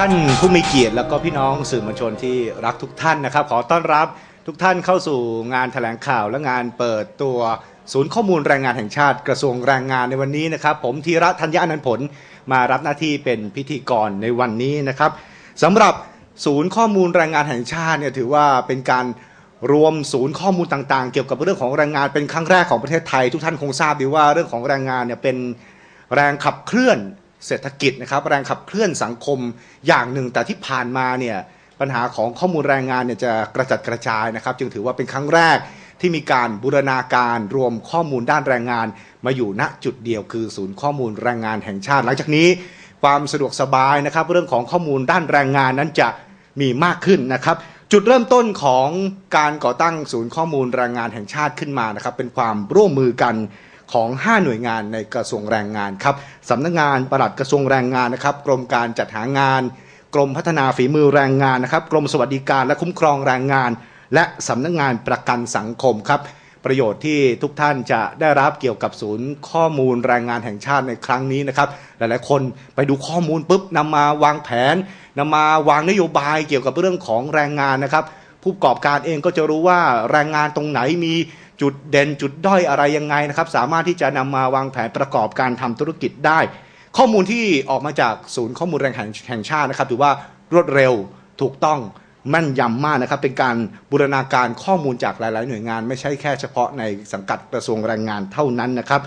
ท่านผู้มีเกียรติแล้วก็พี่น้องสื่อมวลชนที่รักทุกท่านนะครับ ขอต้อนรับทุกท่านเข้าสู่งานแถลงข่าวและงานเปิดตัวศูนย์ข้อมูลแรงงานแห่งชาติกระทรวงแรงงานในวันนี้นะครับ ผมธีระธัญญานันท์ผลมารับหน้าที่เป็นพิธีกรในวันนี้นะครับสำหรับศูนย์ข้อมูลแรงงานแห่งชาติเนี่ยถือว่าเป็นการรวมศูนย์ข้อมูลต่างๆ เกี่ยวกับเรื่องของแรงงานเป็นครั้งแรกของประเทศไทย ทุกท่านคงทราบดีว่าเรื่องของแรงงานเนี่ยเป็นแรงขับเคลื่อน เศรษฐกิจนะครับแรงขับเคลื่อนสังคมอย่างหนึ่ง แต่ที่ผ่านมาเนี่ยปัญหาของข้อมูลแรงงานเนี่ยจะกระจัดกระจายนะครับ จึงถือว่าเป็นครั้งแรกที่มีการบูรณาการรวมข้อมูลด้านแรงงาน มาอยู่ณจุดเดียวคือศูนย์ข้อมูลแรงงานแห่งชาติ หลังจากนี้ความสะดวกสบายนะครับ เรื่องของข้อมูลด้านแรงงานนั้นจะมีมากขึ้นนะครับ จุดเริ่มต้นของการก่อตั้งศูนย์ข้อมูลแรงงานแห่งชาติขึ้นมานะครับ เป็นความร่วมมือกัน ของ 5 หน่วยงานในกระทรวงแรงงานครับสำนักงานปลัดกระทรวงแรงงานนะครับกรมการจัดหางาน กรมพัฒนาฝีมือแรงงานนะครับกรมสวัสดิการและคุ้มครองแรงงาน และสำนักงานประกันสังคมครับประโยชน์ที่ทุกท่านจะได้รับเกี่ยวกับศูนย์ข้อมูลแรงงานแห่งชาติในครั้งนี้นะครับ หลายๆ คนไปดูข้อมูลปุ๊บนำมาวางแผนนำมาวางนโยบายเกี่ยวกับเรื่องของแรงงานนะครับ ผู้ประกอบการเองก็จะรู้ว่าแรงงานตรงไหนมี จุดเด่นจุดด้อยอะไรยังไงนะครับ สามารถที่จะนำมาวางแผนประกอบการทำธุรกิจได้ ข้อมูลที่ออกมาจากศูนย์ข้อมูลแรงงานแห่งชาตินะครับถือว่ารวดเร็วถูกต้องแม่นยำมากนะครับ เป็นการบูรณาการข้อมูลจากหลาย ๆ หน่วยงาน ไม่ใช่แค่เฉพาะในสังกัดกระทรวงแรงงานเท่านั้นนะครับ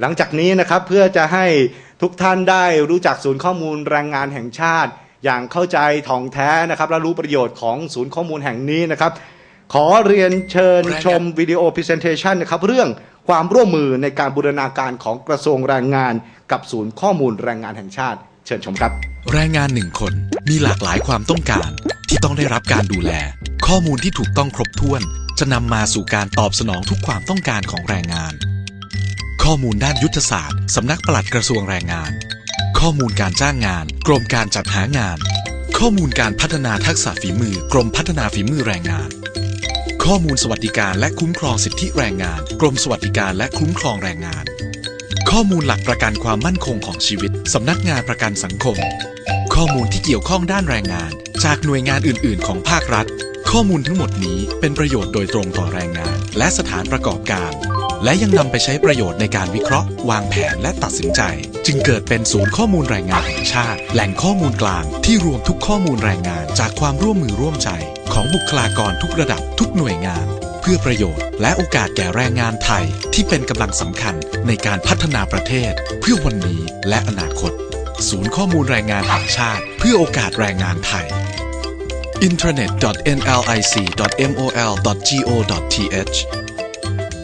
หลังจากนี้นะครับเพื่อจะให้ทุกท่านได้รู้จักศูนย์ข้อมูลแรงงานแห่งชาติ อย่างเข้าใจถ่องแท้นะครับและรู้ประโยชน์ของศูนย์ข้อมูลแห่งนี้นะครับ ขอเรียนเชิญชมวิดีโอพรีเซนเทชันนะครับเรื่องความร่วมมือในการบูรณาการของกระทรวงแรงงาน กับศูนย์ข้อมูลแรงงานแห่งชาติ เชิญชมครับ แรงงานหนึ่งคนมีหลากหลายความต้องการ ที่ต้องได้รับการดูแล ข้อมูลที่ถูกต้องครบถ้วน จะนำมาสู่การตอบสนองทุกความต้องการของแรงงาน ข้อมูลด้านยุทธศาสตร์สำนักปลัดกระทรวงแรงงาน ข้อมูลการจ้างงาน กรมการจัดหางาน ข้อมูลการพัฒนาทักษะฝีมือ กรมพัฒนาฝีมือแรงงาน ข้อมูลสวัสดิการและคุ้มครองสิทธิแรงงาน กรมสวัสดิการและคุ้มครองแรงงาน ข้อมูลหลักประกันความมั่นคงของชีวิต สำนักงานประกันสังคม ข้อมูลที่เกี่ยวข้องด้านแรงงาน จากหน่วยงานอื่น ๆ ของภาครัฐ ข้อมูลทั้งหมดนี้เป็นประโยชน์โดยตรงต่อแรงงาน และสถานประกอบการ และยังนำไปใช้ประโยชน์ในการวิเคราะห์ วางแผนและตัดสินใจ จึงเกิดเป็นศูนย์ข้อมูลแรงงานแห่งชาติ แหล่งข้อมูลกลางที่รวมทุกข้อมูลแรงงานจากความร่วมมือร่วมใจ ของบุคลากรทุกระดับทุกหน่วยงาน เพื่อประโยชน์และโอกาสแก่แรงงานไทยที่เป็นกำลังสำคัญในการพัฒนาประเทศ เพื่อวันนี้และอนาคต ศูนย์ข้อมูลแรงงานแห่งชาติ เพื่อโอกาสแรงงานไทย intranet.nlic.mol.go.th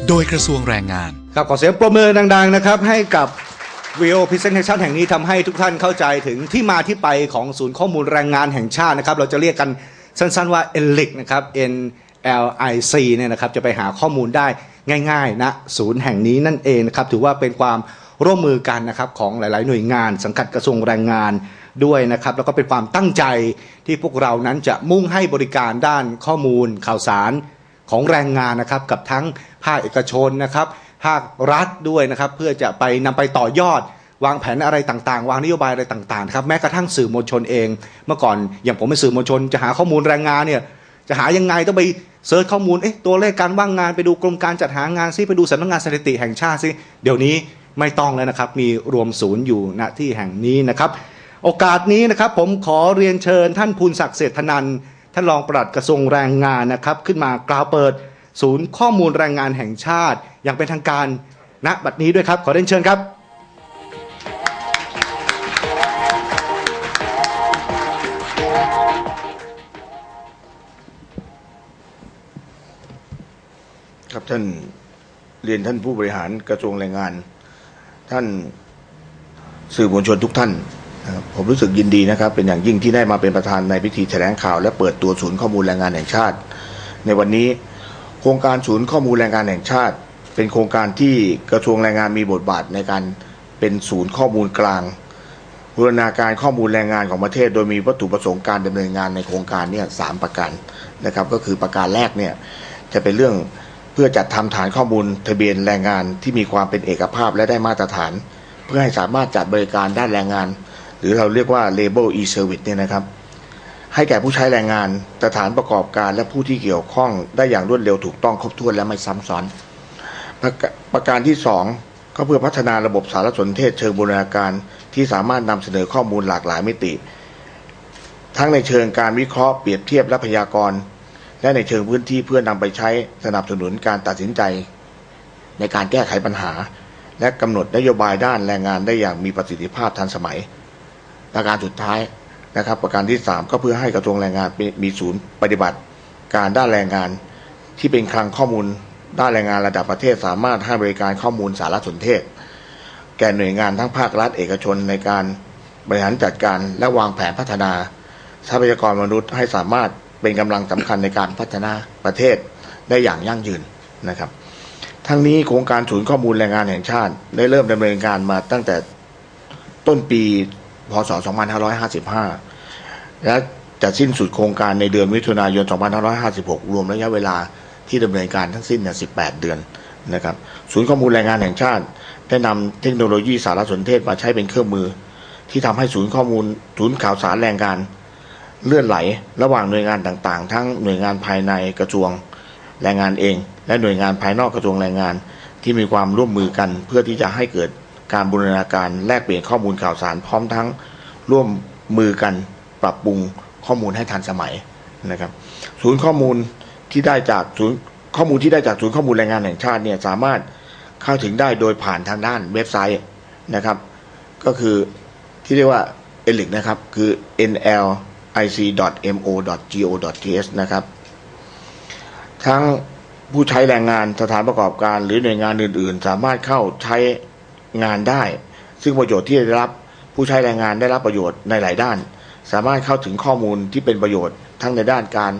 โดยกระทรวงแรงงาน ครับขอเสียงปรบมือดัง ๆ นะครับ ให้กับวีโอพรีเซนเทชันแห่งนี้ทำให้ทุกท่านเข้าใจถึงที่มาที่ไปของศูนย์ข้อมูลแรงงานแห่งชาตินะครับ เราจะเรียกกัน สั้นๆว่า NLIC นะครับ NLIC เนี่ยนะครับจะไปหาข้อมูลได้ง่ายๆนะศูนย์แห่งนี้นั่นเองนะครับถือว่าเป็นความร่วมมือกันนะครับของหลาย ๆ หน่วยงาน สังกัดกระทรวงแรงงานด้วยนะครับแล้วก็เป็นความตั้งใจที่พวกเรานั้นจะมุ่งให้บริการด้านข้อมูลข่าวสารของแรงงานนะครับกับทั้งภาคเอกชนนะครับภาครัฐด้วยนะครับ เพื่อจะไปนำไปต่อยอด วางแผนอะไรต่างๆ วางนโยบายอะไรต่างๆครับแม้กระทั่งสื่อมวลชนเอง เมื่อก่อนอย่างผมเป็นสื่อมวลชน จะหาข้อมูลแรงงานเนี่ยจะหายังไงต้องไปเซิร์ชข้อมูลเอ๊ะตัวเลขการว่างงานไปดูกรมการจัดหางานซิไปดูสำนักงานสถิติแห่งชาติซิเดี๋ยวนี้ไม่ต้องแล้วนะครับ มีรวมศูนย์อยู่ณที่แห่งนี้นะครับ โอกาสนี้นะครับผมขอเรียนเชิญท่านภูลศักดิ์เศรษฐนันท์ท่านรองปลัดกระทรวงแรงงานนะครับ ขึ้นมากล่าวเปิด ศูนย์ข้อมูลแรงงานแห่งชาติ อย่างเป็นทางการณบัดนี้ด้วยครับ ขอเรียนเชิญครับ ครับท่านเรียนท่านผู้บริหารกระทรวงแรงงาน ท่านสื่อมวลชนทุกท่านนะครับผมรู้สึกยินดีนะครับ เป็นอย่างยิ่งที่ได้มาเป็นประธานในพิธีแถลงข่าว และเปิดตัวศูนย์ข้อมูลแรงงานแห่งชาติ ในวันนี้โครงการศูนย์ข้อมูลแรงงานแห่งชาติ เป็นโครงการที่กระทรวงแรงงานมีบทบาทในการเป็นศูนย์ข้อมูลกลางบูรณาการข้อมูลแรงงานของประเทศ โดยมีวัตถุประสงค์การดำเนินงานในโครงการเนี่ยสามประการนะครับ ก็คือประการแรกเนี่ยจะเป็นเรื่อง พื่อจัดทำฐานข้อมูลทะเบียนแรงงานที่มีความเป็นเอกภาพและได้มาตรฐาน เพื่อให้สามารถจัดบริการด้านแรงงาน หรือเราเรียกว่า Label e-service เนี่ยนะครับ ให้แก่ผู้ใช้แรงงานสถานประกอบการและผู้ที่เกี่ยวข้องได้อย่างรวดเร็วถูกต้องครบถ้วนและไม่ซ้ำซ้อน ประกาประการที่ 2 ก็เพื่อพัฒนาระบบสารสนเทศเชิงบูรณาการที่สามารถนำเสนอข้อมูลหลากหลายมิติ ทั้งในเชิงการวิเคราะห์เปรียบเทียบและพยากรณ์ และในเชิงพื้นที่เพื่อนำไปใช้สนับสนุนการตัดสินใจ ในการแก้ไขปัญหา และกำหนดนโยบายด้านแรงงานได้อย่างมีประสิทธิภาพทันสมัย ประการสุดท้ายนะครับ ประการที่ 3 ก็เพื่อให้กระทรวงแรงงานมีศูนย์ปฏิบัติ การด้านแรงงานที่เป็นคลังข้อมูลด้านแรงงานระดับประเทศสามารถให้บริการข้อมูลสารสนเทศ แก่หน่วยงานทั้งภาครัฐเอกชนในการบริหารจัดการและวางแผนพัฒนาทรัพยากรมนุษย์ให้สามารถ เป็นกำลังสำคัญในการพัฒนาประเทศได้อย่างยั่งยืนนะครับ ทั้งนี้โครงการศูนย์ข้อมูลแรงงานแห่งชาติ ได้เริ่มดำเนินการมาตั้งแต่ต้นปีพศ 2555 และจะสิ้นสุดโครงการในเดือนมิถุนายน 2556 รวมระยะเวลาที่ดำเนินการทั้งสิ้นเนี่ย18 เดือนนะครับ ศูนย์ข้อมูลแรงงานแห่งชาติ ได้นำเทคโนโลยีสารสนเทศมาใช้เป็นเครื่องมือ ที่ทำให้ศูนย์ข้อมูลศูนย์ข่าวสารแรงงาน เลื่อนไหล ระหว่างหน่วยงานต่างๆ ทั้งหน่วยงานภายในกระทรวงแรงงานเอง และหน่วยงานภายนอกกระทรวงแรงงาน ที่มีความร่วมมือกันเพื่อที่จะให้เกิดการบูรณาการแลกเปลี่ยนข้อมูลข่าวสารพร้อมทั้งร่วมมือกันปรับปรุงข้อมูลให้ทันสมัยนะครับ ศูนย์ข้อมูลที่ได้จากศูนย์ข้อมูลที่ได้จากศูนย์ข้อมูลแรงงานแห่งชาติเนี่ยสามารถเข้าถึงได้โดยผ่านทางด้านเว็บไซต์นะครับ ก็คือที่เรียกว่า e l i c นะครับคือ nl ic.mo.go.th นะครับ ทั้งผู้ใช้แรงงานสถานประกอบการหรือหน่วยงานอื่น ๆ สามารถเข้าใช้งานได้ ซึ่งประโยชน์ที่ได้รับผู้ใช้แรงงานได้รับประโยชน์ในหลายด้าน สามารถเข้าถึงข้อมูลที่เป็นประโยชน์ทั้งในด้านการ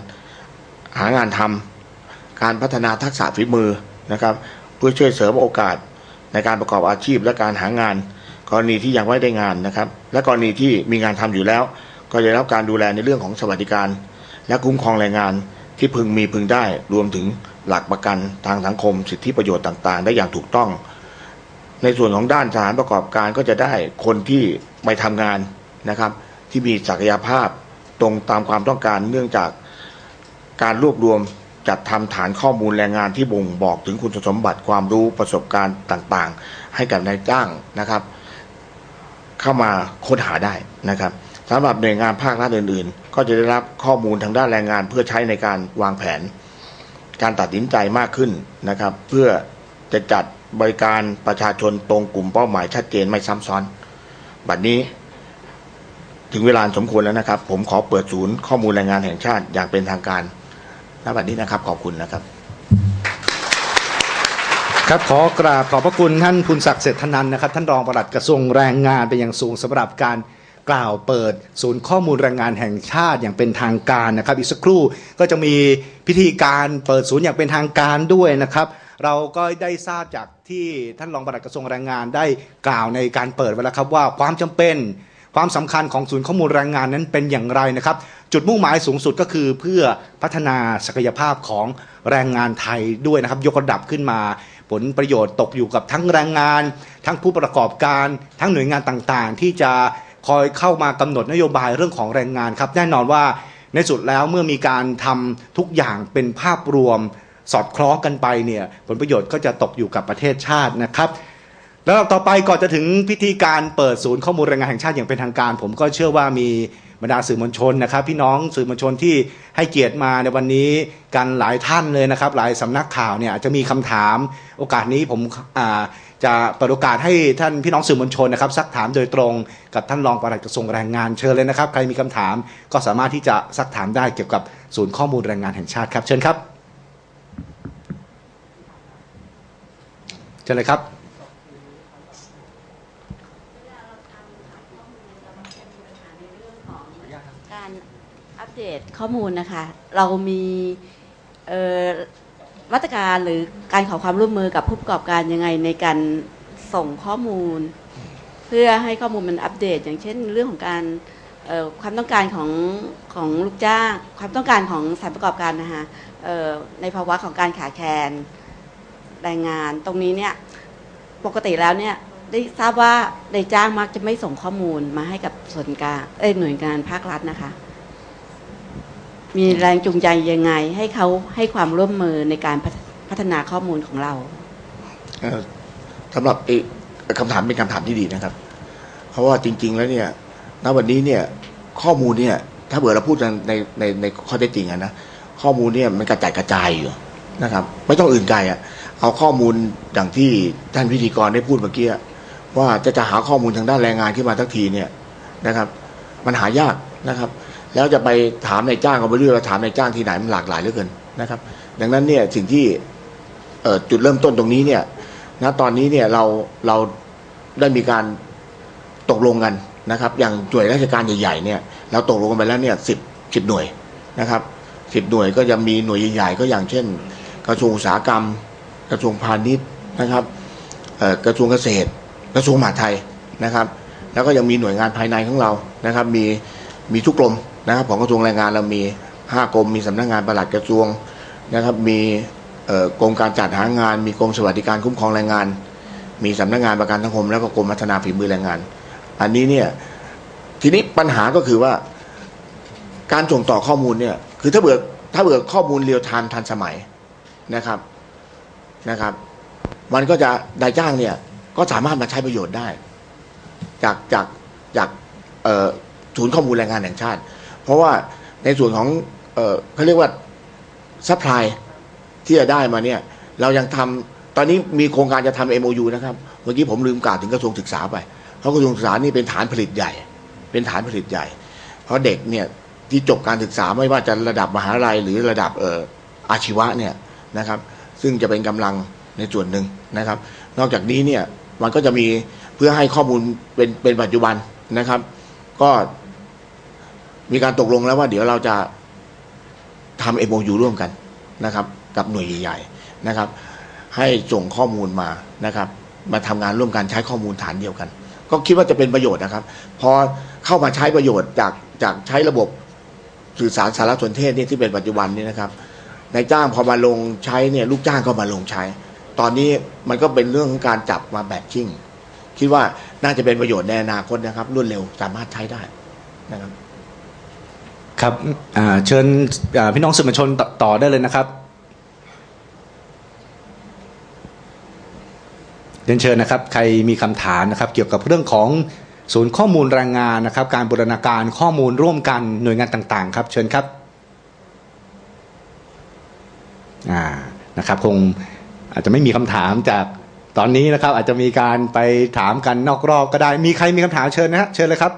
หางานทำการพัฒนาทักษะฝีมือนะครับ เพื่อช่วยเสริมโอกาสในการประกอบอาชีพและการหางาน กรณีที่ยังไม่ได้งานนะครับ และกรณีที่มีงานทำอยู่แล้ว ก็จะได้รับการดูแลในเรื่องของสวัสดิการ และคุ้มครองแรงงานที่พึงมีพึงได้รวมถึงหลักประกันทางสังคม สิทธิประโยชน์ต่างๆ ได้อย่างถูกต้อง ในส่วนของด้านสถานประกอบการก็จะได้คนที่ไปทำงานนะครับ ที่มีศักยภาพตรงตามความต้องการเนื่องจากการรวบรวมจัดทำฐานข้อมูลแรงงานที่บ่งบอกถึงคุณสมบัติความรู้ประสบการณ์ต่างๆ ให้กับนายจ้างนะครับ เข้ามาค้นหาได้นะครับ สำหรับหน่วยงานภาครัฐอื่น ๆ ก็จะได้รับข้อมูลทางด้านแรงงานเพื่อใช้ในการวางแผน การตัดสินใจมากขึ้นนะครับ เพื่อจะจัดบริการประชาชนตรงกลุ่มเป้าหมายชัดเจนไม่ซ้ำซ้อน บัดนี้ถึงเวลาสมควรแล้วนะครับ ผมขอเปิดศูนย์ข้อมูลแรงงานแห่งชาติอย่างเป็นทางการณบัดนี้นะครับ ขอบคุณนะครับ ครับขอกราบขอบพระคุณท่านภูนศักดิ์เศรษฐนันนะครับ ท่านรองปลัดกระทรวงแรงงานเป็นอย่างสูงสำหรับการ กล่าวเปิดศูนย์ข้อมูลแรงงานแห่งชาติอย่างเป็นทางการนะครับ อีกสักครู่ก็จะมีพิธีการเปิดศูนย์อย่างเป็นทางการด้วยนะครับ เราก็ได้ทราบจากที่ท่านรองปลัดกระทรวงแรงงานได้กล่าวในการเปิดไว้แล้วครับว่าความจำเป็นความสำคัญของศูนย์ข้อมูลแรงงานนั้นเป็นอย่างไรนะครับ จุดมุ่งหมายสูงสุดก็คือเพื่อพัฒนาศักยภาพของแรงงานไทยด้วยนะครับ ยกระดับขึ้นมา ผลประโยชน์ตกอยู่กับทั้งแรงงาน ทั้งผู้ประกอบการ ทั้งหน่วยงานต่างๆ ที่จะ คอยเข้ามากำหนดนโยบายเรื่องของแรงงานครับ แน่นอนว่าในสุดแล้วเมื่อมีการทำทุกอย่างเป็นภาพรวม สอดคล้องกันไปเนี่ยผลประโยชน์ก็จะตกอยู่กับประเทศชาตินะครับแล้วต่อไปก่อนจะถึงพิธีการเปิดศูนย์ข้อมูลแรงงานแห่งชาติอย่างเป็นทางการ ผมก็เชื่อว่ามีบรรดาสื่อมวลชนนะครับ พี่น้องสื่อมวลชนที่ให้เกียรติมาในวันนี้กันหลายท่านเลยนะครับ หลายสำนักข่าวเนี่ยจะมีคำถาม โอกาสนี้ผมอ่า จะเปิดโอกาสให้ท่านพี่น้องสื่อมวลชนนะครับซักถามโดยตรงกับท่านรองปลัดกระทรวงแรงงานเชิญเลยนะครับ ใครมีคำถามก็สามารถที่จะซักถามได้เกี่ยวกับศูนย์ข้อมูลแรงงานแห่งชาติครับ เชิญครับเชิญเลยครับการอัปเดตข้อมูลนะคะ เรามีเอ่อ มาตรการหรือการขอความร่วมมือกับผู้ประกอบการยังไงในการส่งข้อมูล เพื่อให้ข้อมูลมันอัปเดต อย่างเช่น เรื่องของการความต้องการของของลูกจ้าง ความต้องการของสถานประกอบการนะคะในภาวะของการขาดแคลนแรงงานตรงนี้เนี่ยปกติแล้วเนี่ยได้ทราบว่าในจ้างมักจะไม่ส่งข้อมูลมาให้กับส่วนกลางเอ้ยหน่วยงานภาครัฐนะคะ มีแรงจูงใจยังไง ให้เขาให้ความร่วมมือในการพัฒพัฒนาข้อมูลของเราสำหรับเอกคำถามเป็นคำถามที่ดีนะครับ เพราะว่าจริง ๆ แล้วเนี่ยณวันนี้เนี่ยข้อมูลเนี่ย ถ้าเบื่อเราพูดกันในในในข้อเท็จจริงอะนะข้อมูลเนี่ยมันกระจายกระจายอยู่นะครับ ไม่ต้องอื่นไกลอะเอาข้อมูลอย่างที่ท่านพิธีกรได้พูดเมื่อกี้ว่าจะจะหาข้อมูลทางด้านแรงงานขึ้นมาทักทีเนี่ยนะครับ มันหายากนะครับ แล้วจะไปถามนายจ้างเอาไปเรื่อยว่าถามนายจ้างที่ไหนมันหลากหลายเหลือเกินนะครับ ดังนั้นเนี่ยสิ่งที่เจุดเริ่มต้นตรงนี้เนี่ยณตอนนี้เนี่ยเราเราได้มีการตกลงกันนะครับ อย่างหน่วยราชการใหญ่ๆเนี่ยเราตกลงกันไปแล้วเนี่ยสิบสิบหน่วยนะครับสิบหน่วยก็จะมีหน่วยใหญ่ๆก็อย่างเช่น กระทรวงอุตสาหกรรม กระทรวงพาณิชย์นะครับกระทรวงเกษตร กระทรวงมหาดไทยนะครับ แล้วก็ยังมีหน่วยงานภายในของเรานะครับ มีมีทุกกรม นะครับของกระทรวงแรงงานเรามีห้ากรมมีสำนักงานประหลัดกระทรวงนะครับมีกรมการจัดหางาน มีกรมสวัสดิการคุ้มครองแรงงาน มีสำนักงานประกันสังคม แล้วก็กรมพัฒนาฝีมือแรงงาน อันนี้เนี่ยทีนี้ปัญหาก็คือว่า การส่งต่อข้อมูลเนี่ยคือถ้าเบื่อถ้าเบื่อข้อมูลเรียลไทม์ทันสมัยนะครับนะครับ มันก็จะนายจ้างเนี่ยก็สามารถมาใช้ประโยชน์ได้ จากจากจากศูนย์ข้อมูลแรงงานแห่งชาติ เพราะว่าในส่วนของเออเขาเรียกว่าซัพพลายที่จะได้มาเนี่ยเรายังทำตอนนี้มีโครงการจะทำ MOU นะครับเมื่อกี้ผมลืมกล่าวถึงกระทรวงศึกษาไป เพราะกระทรวงศึกษานี่เป็นฐานผลิตใหญ่ เป็นฐานผลิตใหญ่ เพราะเด็กเนี่ยที่จบการศึกษาไม่ว่าจะระดับมหาลัยหรือระดับเอ่ออาชีวะเนี่ยนะครับซึ่งจะเป็นกำลังในส่วนหนึ่งนะครับ นอกจากนี้เนี่ยมันก็จะมีเพื่อให้ข้อมูลเป็นเป็นปัจจุบันนะครับ ก็ มีการตกลงแล้วว่าเดี๋ยวเราจะทำ MOU ร่วมกันนะครับ กับหน่วยใหญ่ๆนะครับ ให้ส่งข้อมูลมานะครับ มาทำงานร่วมกันใช้ข้อมูลฐานเดียวกัน ก็คิดว่าจะเป็นประโยชน์นะครับ พอเข้ามาใช้ประโยชน์จากจากใช้ระบบสื่อสารสารสนเทศนี่ที่เป็นปัจจุบันนี้นะครับนายจ้างพอมาลงใช้เนี่ยลูกจ้างก็มาลงใช้ ตอนนี้มันก็เป็นเรื่องของการจับมาแบทชิ่ง คิดว่าน่าจะเป็นประโยชน์ในอนาคตนะครับ รวดเร็วสามารถใช้ได้นะครับ ครับเชิญพี่น้องสื่อมวลชนต่อต่อได้เลยนะครับเรียนเชิญนะครับ ใครมีคำถามนะครับ เกี่ยวกับเรื่องของศูนย์ข้อมูลแรงงานนะครับ การบูรณาการข้อมูลร่วมกันหน่วยงานต่าง ๆ ครับ เชิญครับอ่านะครับ คงอาจจะไม่มีคำถามจากตอนนี้นะครับ อาจจะมีการไปถามกันนอกรอบก็ได้ มีใครมีคำถามเชิญนะฮะเชิญเลยครับ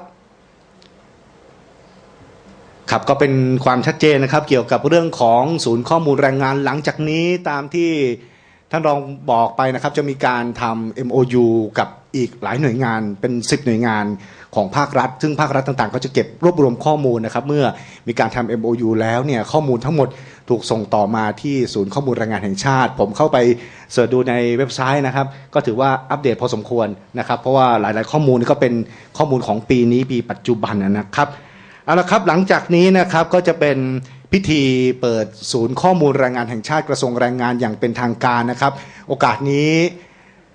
ครับก็เป็นความชัดเจนนะครับเกี่ยวกับเรื่องของศูนย์ข้อมูลแรงงานหลังจากนี้ตามที่ท่านรองบอกไปนะครับจะมีการทำ MOU กับอีกหลายหน่วยงานเป็น 10 หน่วยงานของภาครัฐ ซึ่งภาครัฐต่างๆ ก็จะเก็บรวบรวมข้อมูลนะครับ เมื่อมีการทำ MOU แล้วเนี่ยข้อมูลทั้งหมดถูกส่งต่อมาที่ศูนย์ข้อมูลแรงงานแห่งชาติ ผมเข้าไปเสิร์ชดูในเว็บไซต์นะครับ ก็ถือว่าอัปเดตพอสมควรนะครับ เพราะว่าหลายๆข้อมูลก็เป็นข้อมูลของปีนี้ปีปัจจุบันนะครับ เอาละครับหลังจากนี้นะครับก็จะเป็นพิธีเปิดศูนย์ข้อมูลแรงงานแห่งชาติกระทรวงแรงงานอย่างเป็นทางการนะครับ โอกาสนี้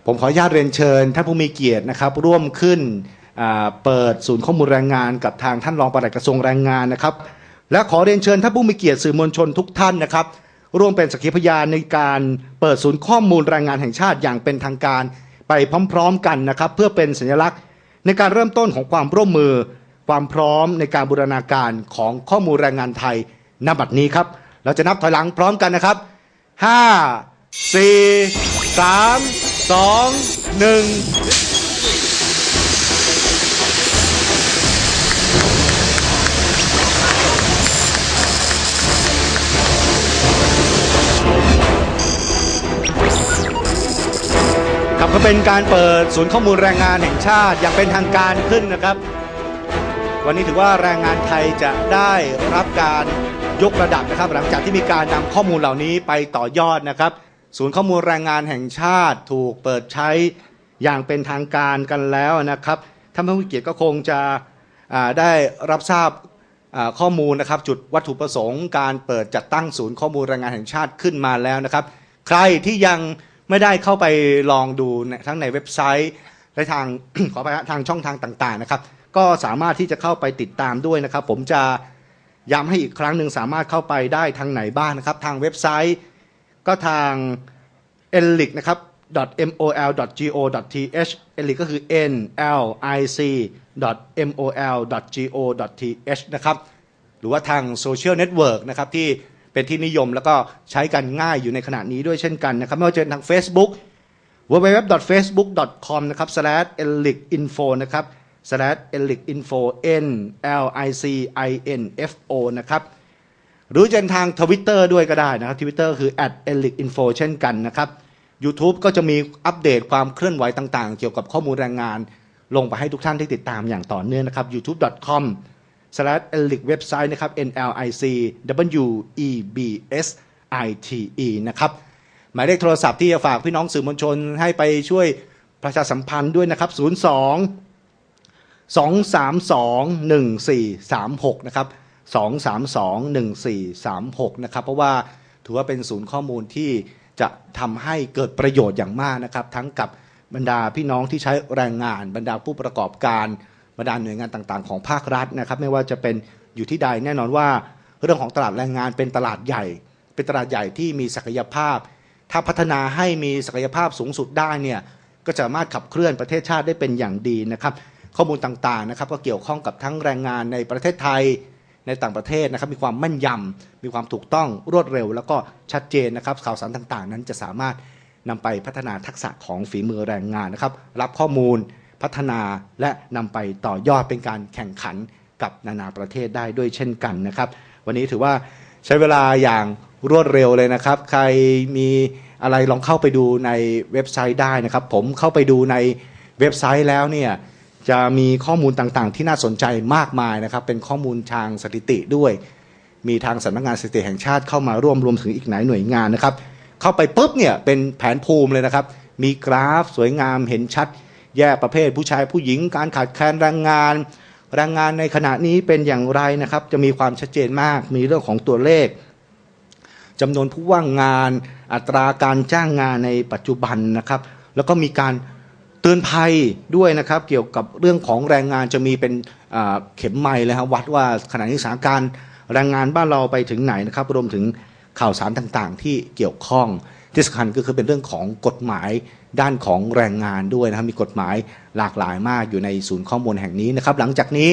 ผมขออนุญาตเรียนเชิญท่านผู้มีเกียรตินะครับ ร่วมขึ้นเปิดศูนย์ข้อมูลแรงงานกับทางท่านรองปลัดกระทรวงแรงงานนะครับ และขอเรียนเชิญท่านผู้มีเกียรติสื่อมวลชนทุกท่านนะครับ ร่วมเป็นสักขีพยานในการเปิดศูนย์ข้อมูลแรงงานแห่งชาติอย่างเป็นทางการ ไปพร้อม ๆ กันนะครับ เพื่อเป็นสัญลักษณ์ในการเริ่มต้นของความร่วมมือ ความพร้อมในการบูรณาการของข้อมูลแรงงานไทยณบัดนี้ครับ เราจะนับถอยหลังพร้อมกันนะครับ 5 4 3 2 1ครับก็เป็นการเปิดศูนย์ข้อมูลแรงงานแห่งชาติอย่างเป็นทางการขึ้นนะครับ วันนี้ถือว่าแรงงานไทยจะได้รับการยกระดับนะครับ หลังจากที่มีการนำข้อมูลเหล่านี้ไปต่อยอดนะครับ ศูนย์ข้อมูลแรงงานแห่งชาติถูกเปิดใช้อย่างเป็นทางการกันแล้วนะครับท่านผู้เกียรติก็คงจะได้รับทราบข้อมูลนะครับ จุดวัตถุประสงค์การเปิดจัดตั้งศูนย์ข้อมูลแรงงานแห่งชาติขึ้นมาแล้วนะครับ ใครที่ยังไม่ได้เข้าไปลองดูทั้งในเว็บไซต์และทางขอไปทางช่องทางต่างๆนะครับ ก็สามารถที่จะเข้าไปติดตามด้วยนะครับ ผมจะย้ำให้อีกครั้งหนึ่งสามารถเข้าไปได้ทางไหนบ้างนะครับ ทางเว็บไซต์ก็ทาง e l i c นะครับ .mol.go.th e l i c ก็คือ n l i c .mol.go.th นะครับหรือว่าทางโซเชียลเน็ตเวิร์กนะครับที่เป็นที่นิยมแล้วก็ใช้กันง่ายอยู่ในขณะนี้ด้วยเช่นกันนะครับไม่ว่าจะเป็นทาง Facebook www.facebook.com นะครับ slash elicinfo นะครับ slash elicinfo n l i c i n f o นะครับ หรือจะเป็นทางทวิตเตอร์ด้วยก็ได้นะครับทวิตเตอร์คือ @elicinfo เช่นกันนะครับ YouTube ก็จะมีอัปเดตความเคลื่อนไหวต่างๆ เกี่ยวกับข้อมูลแรงงาน ลงไปให้ทุกท่านได้ติดตามอย่างต่อเนื่องนะครับ youtube.com slash elic เว็บไซต์นะครับ n l i c w e b s i t e นะครับ หมายเลขโทรศัพท์ที่จะฝากพี่น้องสื่อมวลชนให้ไปช่วยประชาสัมพันธ์ด้วยนะครับ 02 232 1436 นะครับ 232 1436 นะครับ เพราะว่าถือว่าเป็นศูนย์ข้อมูลที่จะทำให้เกิดประโยชน์อย่างมากนะครับ ทั้งกับบรรดาพี่น้องที่ใช้แรงงาน บรรดาผู้ประกอบการบรรดาหน่วยงานต่างๆ ของภาครัฐนะครับ ไม่ว่าจะเป็นอยู่ที่ใดแน่นอนว่า เรื่องของตลาดแรงงานเป็นตลาดใหญ่ เป็นตลาดใหญ่ที่มีศักยภาพ ถ้าพัฒนาให้มีศักยภาพสูงสุดได้เนี่ยก็จะสามารถขับเคลื่อนประเทศชาติได้เป็นอย่างดีนะครับ ข้อมูลต่างๆนะครับก็เกี่ยวข้องกับทั้งแรงงานในประเทศไทยในต่างประเทศนะครับมีความแม่นยำมีความถูกต้องรวดเร็ว แล้วก็ชัดเจนนะครับข่าวสารต่างๆ นั้นจะสามารถนำไปพัฒนาทักษะของฝีมือแรงงานนะครับ รับข้อมูลพัฒนาและนำไปต่อยอดเป็นการแข่งขันกับนานาประเทศได้ด้วยเช่นกันนะครับ วันนี้ถือว่าใช้เวลาอย่างรวดเร็วเลยนะครับ ใครมีอะไรลองเข้าไปดูในเว็บไซต์ได้นะครับ ผมเข้าไปดูในเว็บไซต์แล้วเนี่ย จะมีข้อมูลต่างๆ ที่น่าสนใจมากมายนะครับ เป็นข้อมูลทางสถิติด้วย มีทางสำนักงานสถิติแห่งชาติเข้ามาร่วมรวมถึงอีกหลายหน่วยงานนะครับ เข้าไปปุ๊บเนี่ยเป็นแผนภูมิเลยนะครับ มีกราฟสวยงามเห็นชัด แยกประเภทผู้ชายผู้หญิง การขาดแคลนแรงงาน แรงงานในขณะนี้เป็นอย่างไรนะครับ จะมีความชัดเจนมาก มีเรื่องของตัวเลขจำนวนผู้ว่างงาน อัตราการจ้างงานในปัจจุบันนะครับ แล้วก็มีการ เตือนภัยด้วยนะครับ เกี่ยวกับเรื่องของแรงงานจะมีเป็นเข็มไมล์เลยครับวัดว่าขณะนี้สถานการณ์แรงงานบ้านเราไปถึงไหนนะครับรวมถึงข่าวสารต่างๆ ที่เกี่ยวข้องที่สำคัญก็คือเป็นเรื่องของกฎหมายด้านของแรงงานด้วยนะครับมีกฎหมายหลากหลายมากอยู่ในศูนย์ข้อมูลแห่งนี้นะครับ หลังจากนี้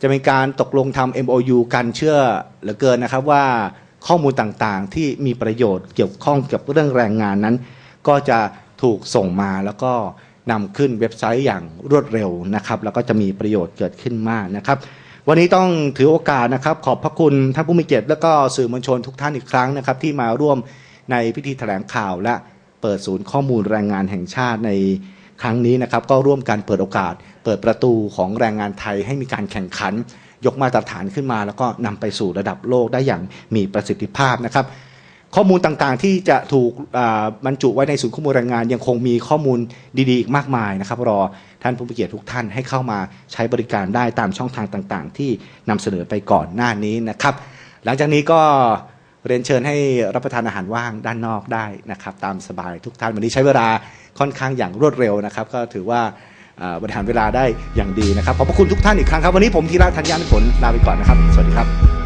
จะเป็นการตกลงทำ MOU กันเชื่อเหลือเกินนะครับว่าข้อมูลต่างๆ ที่มีประโยชน์เกี่ยวข้องกับเรื่องแรงงานนั้น ก็จะถูกส่งมาแล้วก็ นำขึ้นเว็บไซต์อย่างรวดเร็วนะครับ แล้วก็จะมีประโยชน์เกิดขึ้นมากนะครับ วันนี้ต้องถือโอกาสนะครับ ขอบพระคุณท่านผู้มีเกียรติและก็สื่อมวลชนทุกท่านอีกครั้งนะครับ ที่มาร่วมในพิธีแถลงข่าว และเปิดศูนย์ข้อมูลแรงงานแห่งชาติในครั้งนี้นะครับ ก็ร่วมกันเปิดโอกาส เปิดประตูของแรงงานไทยให้มีการแข่งขัน ยกมาตรฐานขึ้นมา แล้วก็นำไปสู่ระดับโลกได้อย่างมีประสิทธิภาพนะครับ ข้อมูลต่างๆ ที่จะถูกบรรจุไว้ในศูนย์ข้อมูลแรงงาน ยังคงมีข้อมูลดีๆอีกมากมายนะครับ รอท่านผู้มีเกียรติทุกท่านให้เข้ามาใช้บริการได้ตามช่องทางต่างๆ ที่นำเสนอไปก่อนหน้านี้นะครับ หลังจากนี้ก็เรียนเชิญให้รับประทานอาหารว่างด้านนอกได้นะครับ ตามสบายทุกท่านวันนี้ใช้เวลาค่อนข้างอย่างรวดเร็วนะครับ ก็ถือว่าบริหารเวลาได้อย่างดีนะครับขอบพระคุณทุกท่านอีกครั้งครับ วันนี้ผมธีระธัญญาณผลลาไปก่อนนะครับ สวัสดีครับ